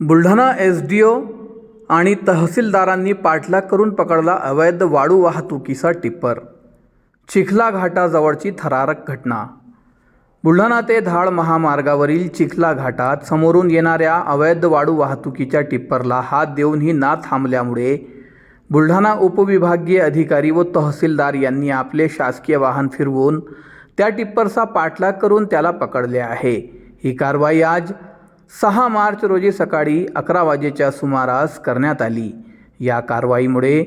Buldhana S D O आणि तहसीलदारांनी पाठलाग करून पकडला अवैध वाळू वाहतुकीचा टिप्पर. चिखला घाटाजवळची थरारक घटना. बुलढाणा ते धाड महामार्गावरील चिखला घाटात समोरून येणाऱ्या अवैध वाळू वाहतुकीच्या टिप्परला हात देऊनही ना थांबल्यामुळे बुलढाणा उपविभागीय अधिकारी व तहसीलदार यांनी आपले शासकीय वाहन फिरवून त्या टिप्परचा पाठलाग करून त्याला पकडले आहे. ही कारवाई आज सहा मार्च रोजी सकाळी अकरा वाजेच्या सुमारास करण्यात आली. या कारवाईमुळे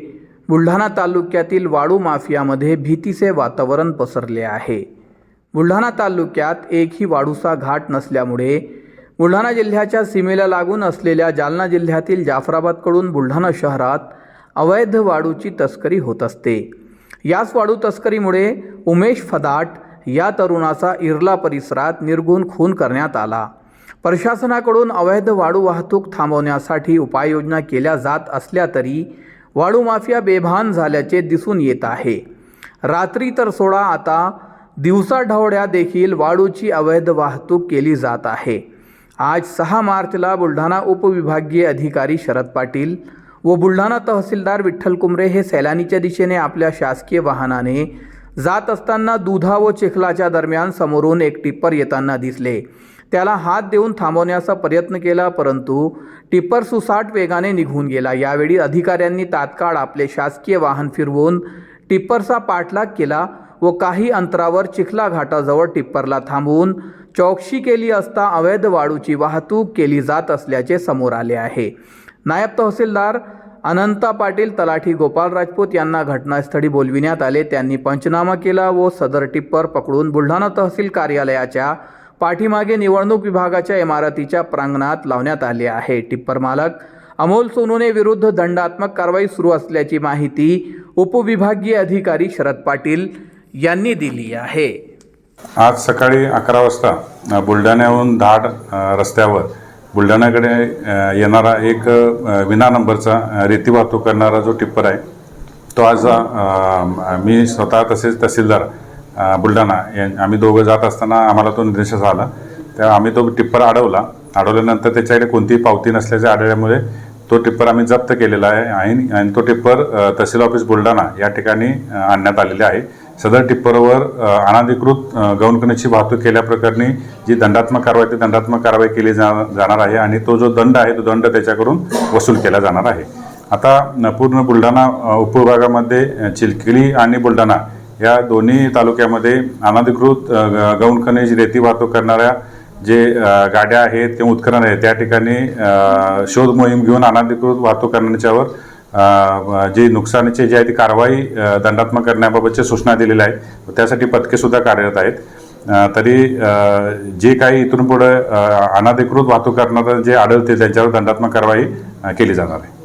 बुलढाणा तालुक्यातील वाळू माफियामध्ये भीतीचे वातावरण पसरले आहे. बुलढाणा तालुक्यात एकही वाळूचा घाट नसल्यामुळे बुलढाणा जिल्ह्याच्या सीमेला लागून असलेल्या जालना जिल्ह्यातील जाफराबादकडून बुलढाणा शहरात अवैध वाळूची तस्करी होत असते. याच वाळू तस्करीमुळे उमेश फदाट या तरुणाचा इर्ला परिसरात निर्गुण खून करण्यात आला. प्रशासनाकडून अवैध वाळू वाहतूक थांबवण्यासाठी उपाययोजना केल्या जात असल्या तरी वाळू माफिया बेभान झाल्याचे दिसून येत आहे. रात्री तर सोडा आता दिवसाढवळ्या देखील वाळूची अवैध वाहतूक केली जात आहे. आज सहा मार्चला बुलढाणा उपविभागीय अधिकारी शरद पाटील व बुलढाणा तहसीलदार विठ्ठल कुमरे हे सैलानीच्या दिशेने आपल्या शासकीय वाहनाने जात असताना दुधा व चिखलाच्या दरम्यान समोरून एक टिप्पर येताना दिसले. त्याला हात देऊन थांबवण्याचा प्रयत्न केला परंतु टिप्पर सुसाट वेगाने निघून गेला. यावेळी अधिकाऱ्यांनी तात्काळ आपले शासकीय वाहन फिरवून टिप्परचा पाठलाग केला व काही अंतरावर चिखला घाटाजवळ टिप्परला थांबवून चौकशी केली असता अवैध वाळूची वाहतूक केली जात असल्याचे समोर आले आहे. नायब तहसीलदार अनंता पाटील तलाठी गोपाल राजपूत यांना घटनास्थळी बोलविण्यात आले. त्यांनी पंचनामा केला व सदर टिप्पर पकडून बुलढाणा तहसील कार्यालयाच्या पाठीमागे निवडणूक विभागाच्या इमारतीच्या प्रांगणात लावण्यात आले आहे. टिप्पर मालक अमोल सोनूने विरुद्ध दंडात्मक कारवाई सुरू असल्याची माहिती उपविभागीय अधिकारी शरद पाटील यांनी दिली आहे. आज सकाळी अकरा वाजता बुलढाण्याहून धाड रस्त्यावर बुलढाण्याकडे येणारा एक विना नंबरचा रेती वाहतूक करणारा जो टिप्पर आहे तो आज मी स्वतः तसेच तहसीलदार बुलढाणा या आम्ही दोघं जात असताना आम्हाला तो निर्देश आला. तेव्हा आम्ही तो टिप्पर अडवला. अडवल्यानंतर त्याच्याकडे कोणतीही पावती नसल्याच्या आढळल्यामुळे तो टिप्पर आम्ही जप्त केलेला आहे आणि तो टिप्पर तहसील ऑफिस बुलढाणा या ठिकाणी आणण्यात आलेले आहे. सदर टिप्परवर अनाधिकृत अनधिकृत वाहतूक केल्याप्रकरणी जी दंडात्मक कारवाई ती दंडात्मक कारवाई केली जा जाणार आहे आणि तो जो दंड आहे तो दंड त्याच्याकडून वसूल केला जाणार आहे. आता पूर्ण बुलढाणा उपविभागामध्ये अ, आणि बुलढाणा या दोन्ही तालुक्यामध्ये अनधिकृत ग- गौण खनिज रेती वाहतूक करणाऱ्या जे गाड्या आहेत किंवा उत्खनन आहे त्या ठिकाणी शोध मोहीम घेऊन अनधिकृत वाहतूक करण्याच्यावर जे नुकसानीचे जे आहे ती कारवाई दंडात्मक करण्याबाबतच्या सूचना दिलेल्या आहेत त्यासाठी पथकेसुद्धा कार्यरत आहेत. तरी जे काही इथून पुढे अनधिकृत वाहतूक करणारं जे आढळते त्यांच्यावर दंडात्मक कारवाई केली जाणार आहे.